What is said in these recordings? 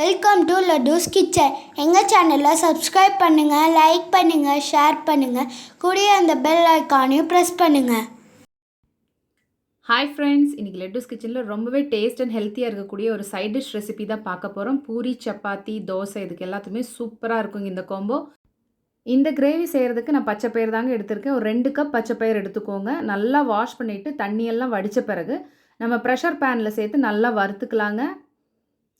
Welcome to லட்டூஸ் kitchen எங்கள் சேனலை subscribe பண்ணுங்கள் லைக் பண்ணுங்கள் ஷேர் பண்ணுங்கள் கூடிய அந்த பெல் ஐக்கானையும் ப்ரெஸ் பண்ணுங்கள் ஹாய் ஃப்ரெண்ட்ஸ் இன்றைக்கி லட்டூஸ் கிச்சனில் ரொம்பவே டேஸ்ட் அண்ட் ஹெல்த்தியாக இருக்கக்கூடிய ஒரு சைட் டிஷ் ரெசிபி தான் பார்க்க போகிறோம் பூரி சப்பாத்தி தோசை இதுக்கு எல்லாத்துக்குமே சூப்பராக இருக்குங்க இந்த காம்போ இந்த கிரேவி செய்கிறதுக்கு நான் பச்சை பயிர் தாங்க எடுத்திருக்கேன். ஒரு ரெண்டு கப் பச்சை பயிர் எடுத்துக்கோங்க. நல்லா வாஷ் பண்ணிவிட்டு தண்ணியெல்லாம் வடித்த பிறகு நம்ம ப்ரெஷர் பேனில் சேர்த்து நல்லா வறுத்துக்கலாங்க.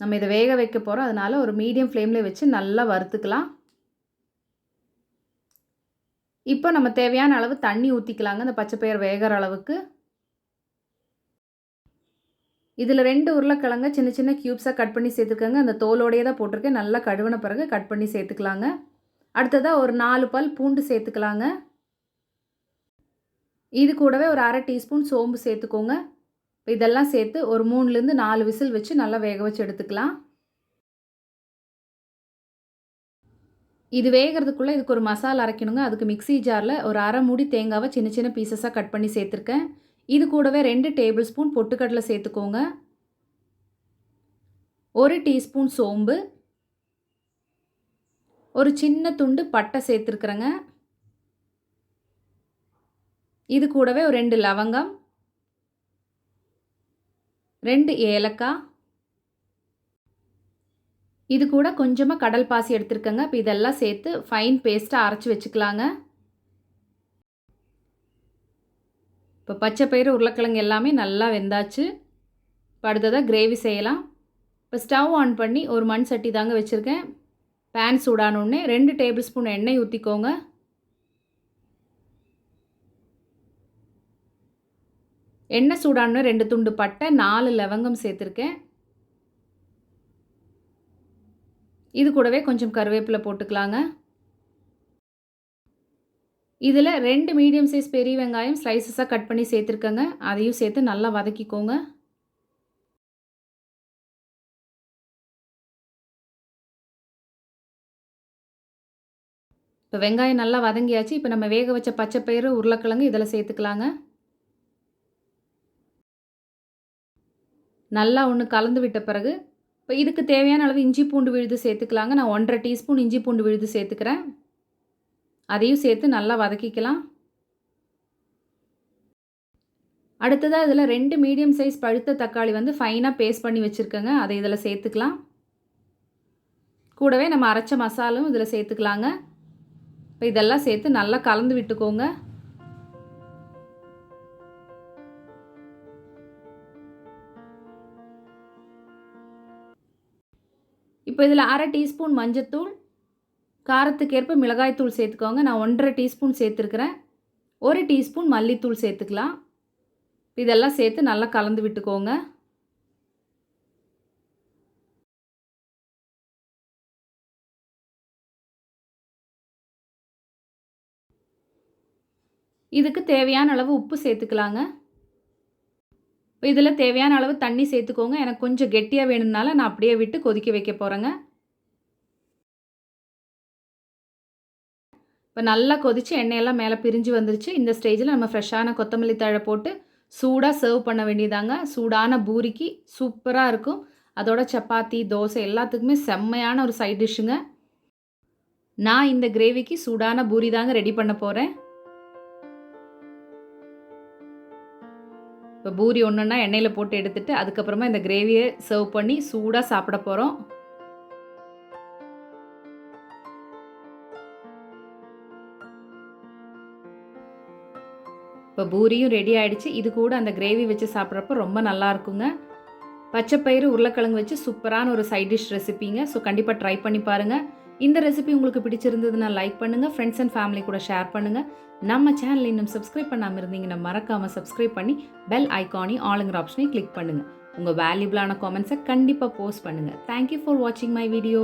நம்ம இதை வேக வைக்க போகிறோம் அதனால் ஒரு மீடியம் ஃப்ளேமில் வச்சு நல்லா வறுத்துக்கலாம். இப்போ நம்ம தேவையான அளவு தண்ணி ஊற்றிக்கலாங்க இந்த பச்சைப்பயிர் வேகிற அளவுக்கு. இதில் ரெண்டு உருளைக்கிழங்க சின்ன சின்ன க்யூப்ஸாக கட் பண்ணி சேர்த்துக்கோங்க. அந்த தோலோடையே தான் போட்டிருக்கேன். நல்லா கழுவின பிறகு கட் பண்ணி சேர்த்துக்கலாங்க. அடுத்ததாக ஒரு நாலு பால் பூண்டு சேர்த்துக்கலாங்க. இது கூடவே ஒரு அரை டீஸ்பூன் சோம்பு சேர்த்துக்கோங்க. இப்போ இதெல்லாம் சேர்த்து ஒரு மூணுலேருந்து நாலு விசில் வச்சு நல்லா வேக வச்சு எடுத்துக்கலாம். இது வேகிறதுக்குள்ளே இதுக்கு ஒரு மசாலா அரைக்கணுங்க. அதுக்கு மிக்சி ஜாரில் ஒரு அரை மூடி தேங்காவை சின்ன சின்ன பீசஸாக கட் பண்ணி சேர்த்துருக்கேன். இது கூடவே ரெண்டு டேபிள் ஸ்பூன் பொட்டுக்கடலை சேர்த்துக்கோங்க. ஒரு டீஸ்பூன் சோம்பு. ஒரு சின்ன துண்டு பட்டை சேர்த்துருக்குறேங்க. இது கூடவே ஒரு ரெண்டு லவங்கம். ரெண்டு ஏலக்காய் இது கூட கொஞ்சமாக கடல் பாசி எடுத்துருக்கேங்க. இப்போ இதெல்லாம் சேர்த்து ஃபைன் பேஸ்ட்டாக அரைச்சி வச்சுக்கலாங்க. இப்போ பச்சை பயிறு உருளைக்கிழங்கு எல்லாமே நல்லா வெந்தாச்சு. இப்போ அடுத்ததாக கிரேவி செய்யலாம். இப்போ ஸ்டவ் ஆன் பண்ணி ஒரு மண் சட்டி தாங்க வச்சுருக்கேன். பேன் சூடானோடனே ரெண்டு டேபிள் ஸ்பூன் எண்ணெய் ஊற்றிக்கோங்க எண்ணெய் சூடானு ரெண்டு துண்டு பட்டை நாலு லவங்கம் சேர்த்துருக்கேன். இது கூடவே கொஞ்சம் கருவேப்பிலை போட்டுக்கலாங்க. இதில் ரெண்டு மீடியம் சைஸ் பெரிய வெங்காயம் ஸ்லைசஸாக கட் பண்ணி சேர்த்துருக்கேங்க. அதையும் சேர்த்து நல்லா வதக்கிக்கோங்க. இப்போ வெங்காயம் நல்லா வதங்கியாச்சு. இப்போ நம்ம வேக வச்ச பச்சை பயிறு உருளைக்கிழங்கு இதில் சேர்த்துக்கலாங்க. நல்லா ஒன்று கலந்து விட்ட பிறகு இப்போ இதுக்கு தேவையான அளவு இஞ்சி பூண்டு விழுது சேர்த்துக்கலாங்க. நான் ஒன்றரை டீஸ்பூன் இஞ்சி பூண்டு விழுது சேர்த்துக்கிறேன். அதையும் சேர்த்து நல்லா வதக்கிக்கலாம். அடுத்ததாக இதில் ரெண்டு மீடியம் சைஸ் பழுத்த தக்காளி வந்து ஃபைனாக பேஸ்ட் பண்ணி வச்சுருக்கேங்க. அதை இதில் சேர்த்துக்கலாம். கூடவே நம்ம அரைச்ச மசாலும் இதில் சேர்த்துக்கலாங்க. இப்போ இதெல்லாம் சேர்த்து நல்லா கலந்து விட்டுக்கோங்க. இப்போ இதில் அரை டீஸ்பூன் மஞ்சத்தூள் காரத்துக்கேற்ப மிளகாய்த்தூள் சேர்த்துக்கோங்க. நான் ஒன்றரை டீஸ்பூன் சேர்த்துருக்குறேன். ஒரு டீஸ்பூன் மல்லித்தூள் சேர்த்துக்கலாம். இதெல்லாம் சேர்த்து நல்லா கலந்து விட்டுக்கோங்க. இதுக்கு தேவையான அளவு உப்பு சேர்த்துக்கலாங்க. இதில் தேவையான அளவு தண்ணி சேர்த்துக்கோங்க. எனக்கு கொஞ்சம் கெட்டியாக வேணும்னால நான் அப்படியே விட்டு கொதிக்க வைக்க போகிறேங்க இப்போ நல்லா கொதித்து எண்ணெயெல்லாம் மேலே பிரிஞ்சு வந்துருச்சு. இந்த ஸ்டேஜில் நம்ம ஃப்ரெஷ்ஷான கொத்தமல்லி தழை போட்டு சூடாக சர்வ் பண்ண வேண்டியதாங்க. சூடான பூரிக்கு சூப்பராக இருக்கும். அதோட சப்பாத்தி தோசை எல்லாத்துக்குமே செம்மையான ஒரு சைட் டிஷ்ஷுங்க. நான் இந்த கிரேவிக்கு சூடான பூரி தாங்க ரெடி பண்ண போகிறேன் இப்போ பூரி ஒன்றுன்னா எண்ணெயில் போட்டு எடுத்துட்டு அதுக்கப்புறமா இந்த கிரேவியை சர்வ் பண்ணி சூடாக சாப்பிட போகிறோம். இப்போ பூரியும் ரெடி ஆகிடுச்சு இது கூட அந்த கிரேவி வச்சு சாப்பிட்றப்ப ரொம்ப நல்லா இருக்குங்க. பச்சைப்பயிறு உருளைக்கிழங்கு வச்சு சூப்பரான ஒரு சைட் டிஷ் ரெசிபிங்க. ஸோ கண்டிப்பாக ட்ரை பண்ணி பாருங்கள் இந்த ரெசிபி உங்களுக்கு பிடிச்சிருந்ததுன்னா லைக் பண்ணுங்கள் ஃப்ரெண்ட்ஸ் அண்ட் ஃபேமிலி கூட ஷேர் பண்ணுங்கள் நம்ம சேனல் இன்னும் சப்ஸ்கிரைப் பண்ணாமல் இருந்தீங்கன்னா மறக்காமல் சப்ஸ்கிரைப் பண்ணி பெல் ஐக்கானி ஆளுங்கிற ஆப்ஷனை கிளிக் பண்ணுங்கள் உங்கள் வேல்யூபிளான காமெண்ட்ஸை கண்டிப்பாக போஸ்ட் பண்ணுங்கள் தேங்க்யூ ஃபார் வாட்சிங் மை வீடியோ